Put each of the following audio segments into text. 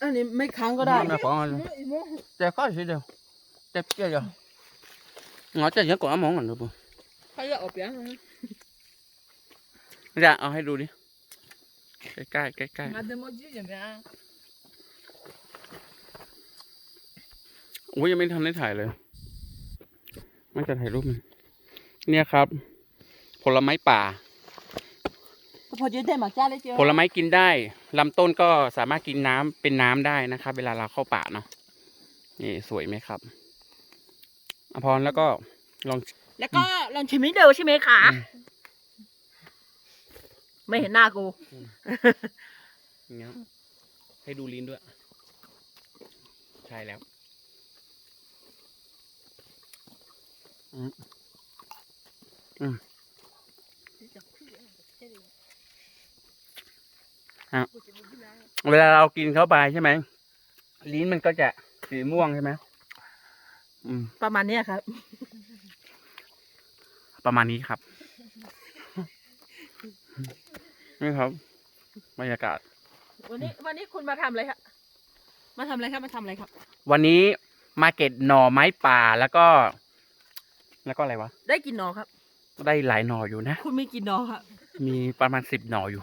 อันนี้ไม่ค้างก็ได้ Nè, bỏ rồi. Chè có gì đâu. Chè kia rồi. Ngó chè nhớ có món còn được không? เขาจะออกเปียง Dạ, เอาให้ดูดิใกล้ๆใกล้ใกล้มาเดโมจิอย่างเงี้ยๆโอ้ยยังไม่ทันได้ถ่ายเลย ไม่จะถ่ายรูปมันเนี่ยครับ ผลไม้ป่า พอจะได้หมักจ้าเลยเจ้าผลไม้กินได้ลำต้นก็สามารถกินน้ำเป็นน้ำได้นะครับ เวลาเราเข้าป่าเนาะนี่สวยไหมครับอภรแล้วก็ลองแล้วก็ลองชิมให้ดูใช่ไหมคะอืมไม่เห็นหน้ากูอย่างเงี้ยให้ดูลิ้นด้วย ใช่แล้วอืมอืม เวลาเรากินเข้าไปใช่ไหมลิ้นมันก็จะสีม่วงใช่ไหมอืม ประมาณเนี้ยครับ ประมาณนี้ครับ นี่ครับบรรยากาศ วันนี้ วันนี้คุณมาทำอะไรครับมาทำอะไรครับมาทำอะไรครับ วันนี้มาเก็ตหน่อไม้ป่าแล้วก็ แล้วก็อะไรวะ ได้กินหนอครับ ได้หลายหน่ออยู่นะ คุณมีกินหนอครับ มีประมาณสิบหน่ออยู่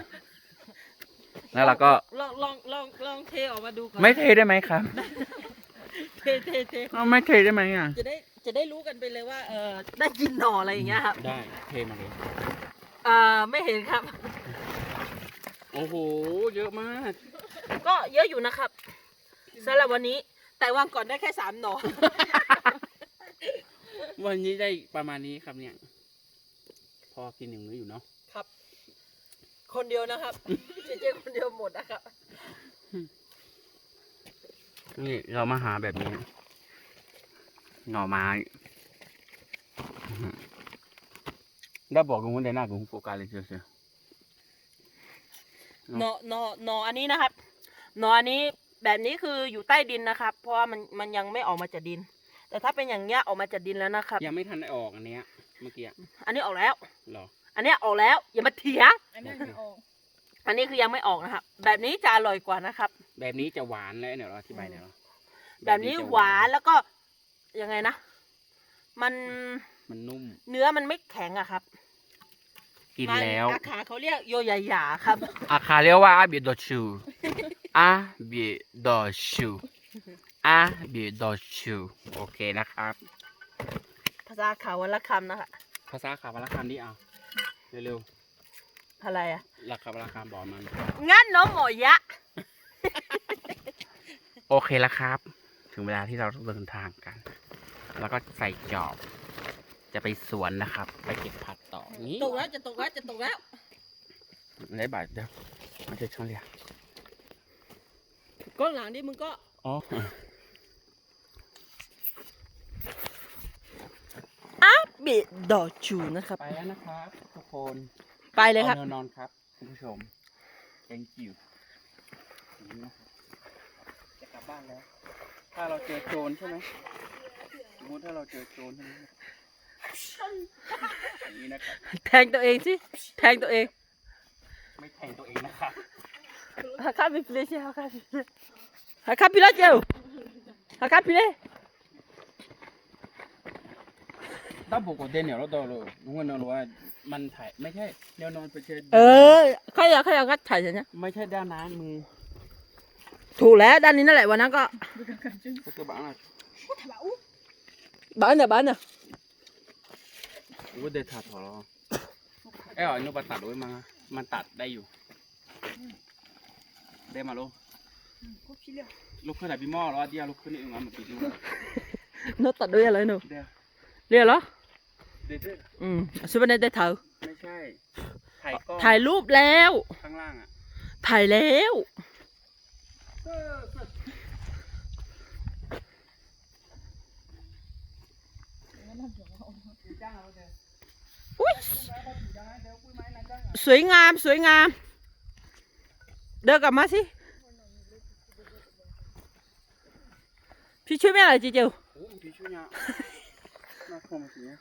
แล้วเราก็ลองลองลองลองเทออกมาดูก่อนไม่เทได้ไหมครับ เทเทเทเอาไม่เทได้ไหมอะ จะได้จะได้รู้กันไปเลยว่าเออได้กินหนออะไรอย่างเงี้ยครับได้เทมาเลยอ่าไม่เห็นครับ โอ้โห เยอะมาก ก็เยอะอยู่นะครับสำหรับวันนี้แต่วันก่อนได้แค่สามหนอวันนี้ได้ประมาณนี้ครับเนี่ย พอกินหนึ่งมื้ออยู่เนาะครับ คนเดียวนะครับ เจเจคนเดียวหมดนะครับนี่เรามาหาแบบนี้ หน่อไม้อื้อหือได้บอกกูว่าได้หน้ากูโฟกัสเลยเชียวหนอหนอหนออันนี้นะครับ หนออันนี้แบบนี้คืออยู่ใต้ดินนะครับ เพราะว่ามันมันยังไม่ออกมาจากดิน แต่ถ้าเป็นอย่างเงี้ยออกมาจากดินแล้วนะครับๆยังไม่ทันได้ออกอันเนี้ยเมื่อกี้อะอันนี้ออกแล้วเหรอ อันเนี้ยออกแล้วอย่ามาเถียงอันนั้นมันออก อันนี้คือยังไม่ออกนะครับ แบบนี้จะอร่อยกว่านะครับ แบบนี้จะหวานแล้วเดี๋ยวเราอธิบายเดี๋ยวเราแบบนี้จะหวานแล้วก็ยังไงนะ มันมันนุ่ม เนื้อมันไม่แข็งอะครับกินมันแล้วอาขาเขาเรียกโยยาหยาครับ อาคาเรียกว่าอาบิโดชูอาบิโดชูอาบิโดชูโอเคนะครับ ภาษาเขาวันละคำนะคะภาษาขาพละคำนี่เอาเร็ว อะไรอะๆหลักขาพละคำบอกมัน งั้นน้องหมอยะ โอเคแล้วครับ ถึงเวลาที่เราต้องเดินทางกัน แล้วก็ใส่จอบ จะไปสวนนะครับ ไปเก็บผักต่อนี้ตกแล้วจะตกแล้วจะตกแล้วไหนบาทเดียวมันจะช่องเรียกก้อนหลังดิมึงก็ อ๋ออาบิดอจูนะครับ ไปแล้วนะครับทุกคน ไปเลยครับอานอนครับคุณผู้ชม thank you อย่างนี้นะครับจะกลับบ้านแล้ว ถ้าเราเจอโจรใช่ไหมสมมติถ้าเราเจอโจรใช่ไหมอย่างนี้นะครับ แทงตัวเองสิ แทงตัวเองไม่แทงตัวเองนะครับฮาคาบิเลสิฮาคาบิเลฮาคาบิเลเจ้าฮาคาบิเลถ้าปกติเนี่ยเราต้องรู้นุ้งนอนรู้ว่า มันถ่ายไม่ใช่แนวนอนไปเจอเออใครอยากใครอยากก็ถ่ายฉันนะไม่ใช่ด้านนั้นมือถูกแล้วด้านนี้นั่นแหละวันนั้นก็ ก็คือบ้านอะบ้านเนี่ยบ้านเนี่ยว่าเดทัดหรอเอ้ยอ๋อนุบตัดด้วยมามันตัดได้อยู่ ได้มาลูกครบชิ้นเดียวลูกขึ้นไหนพี่หม้อแล้วเดียวลูกขึ้นนี่เองอะมันปิดลูกโน้ตตัดด้วยอะไรหนูเดี๋ยวเรียกเหรอเดี๋ยวเดี๋ยวอืมซื้อมาได้ได้เถอะไม่ใช่ ถ่ายกล้องถ่ายรูปแล้ว ข้างล่างอะถ่ายแล้วอุ๊ยสวยงามสวยงาม เดินกลับมาสิ พี่ช่วยไม่อะไรจีเจียวโอ้พี่ช่วยเนี่ยน่าคมจริงเนี่ย